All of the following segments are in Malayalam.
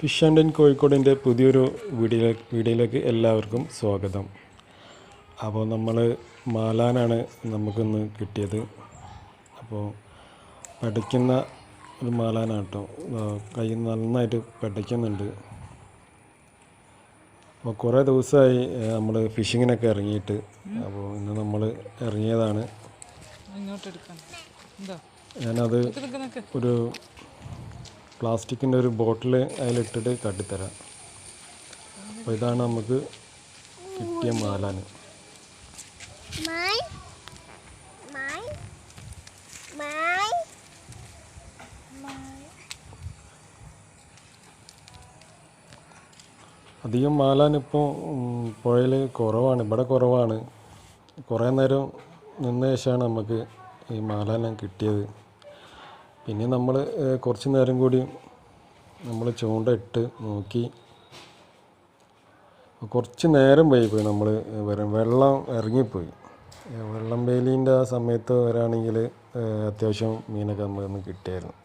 ഫിഷ് ആൻഡ് ആൻഡ് കോഴിക്കോടിന്റെ പുതിയൊരു വീഡിയോ വീഡിയോയിലേക്ക് എല്ലാവർക്കും സ്വാഗതം. അപ്പോൾ നമ്മൾ മാലാനാണ് നമുക്കിന്ന് കിട്ടിയത്. അപ്പോൾ പഠിക്കുന്ന ഒരു മാലാനാണ് കേട്ടോ. കൈ നന്നായിട്ട് പഠിക്കുന്നുണ്ട്. അപ്പോൾ കുറേ ദിവസമായി നമ്മൾ ഫിഷിങ്ങിനൊക്കെ ഇറങ്ങിയിട്ട്. അപ്പോൾ ഇന്ന് നമ്മൾ ഇറങ്ങിയതാണ്. ഞാനത് ഒരു പ്ലാസ്റ്റിക്കിന്റെ ഒരു ബോട്ടിൽ അതിലിട്ടിട്ട് കട്ടിത്തരാം അപ്പോൾ ഇതാണ് നമുക്ക് കിട്ടിയ മാലാന്. Mine. അധികം മാലാൻ ഇപ്പോൾ പുഴയിൽ കുറവാണ് ഇവിടെ കുറവാണ് കുറേ നേരം നിന്ന ശേഷമാണ് നമുക്ക് ഈ മാലാനം കിട്ടിയത് പിന്നെ നമ്മൾ കുറച്ച് നേരം കൂടി നമ്മൾ ചൂണ്ട ഇട്ട് നോക്കി. കുറച്ച് നേരം വൈകിപ്പോയി നമ്മൾ വരാൻ വെള്ളം ഇറങ്ങിപ്പോയി. വെള്ളം വേലീന്റെ ആ സമയത്ത് വരാണെങ്കിൽ അത്യാവശ്യം മീനൊക്കെ നമ്മൾ കിട്ടിയായിരുന്നു.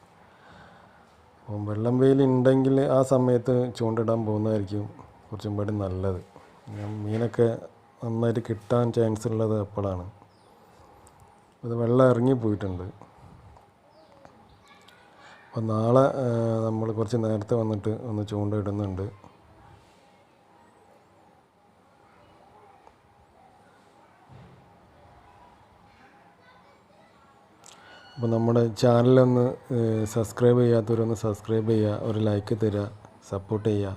അപ്പം വെള്ളം വെയിൽ ഉണ്ടെങ്കിൽ ആ സമയത്ത് ചൂണ്ടിടാൻ പോകുന്നതായിരിക്കും കുറച്ചും കൂടി നല്ലത്. മീനൊക്കെ നന്നായിട്ട് കിട്ടാൻ ചാൻസ് ഉള്ളത് അപ്പോഴാണ്. അത് വെള്ളം ഇറങ്ങി പോയിട്ടുണ്ട് അപ്പം നാളെ നമ്മൾ കുറച്ച് നേരത്തെ വന്നിട്ട് ഒന്ന് ചൂണ്ട ഇടുന്നുണ്ട് അപ്പോൾ നമ്മുടെ ചാനലൊന്ന് സബ്സ്ക്രൈബ് ചെയ്യാത്തവരൊന്ന് സബ്സ്ക്രൈബ് ചെയ്യുക ഒരു ലൈക്ക് തരിക സപ്പോർട്ട് ചെയ്യുക.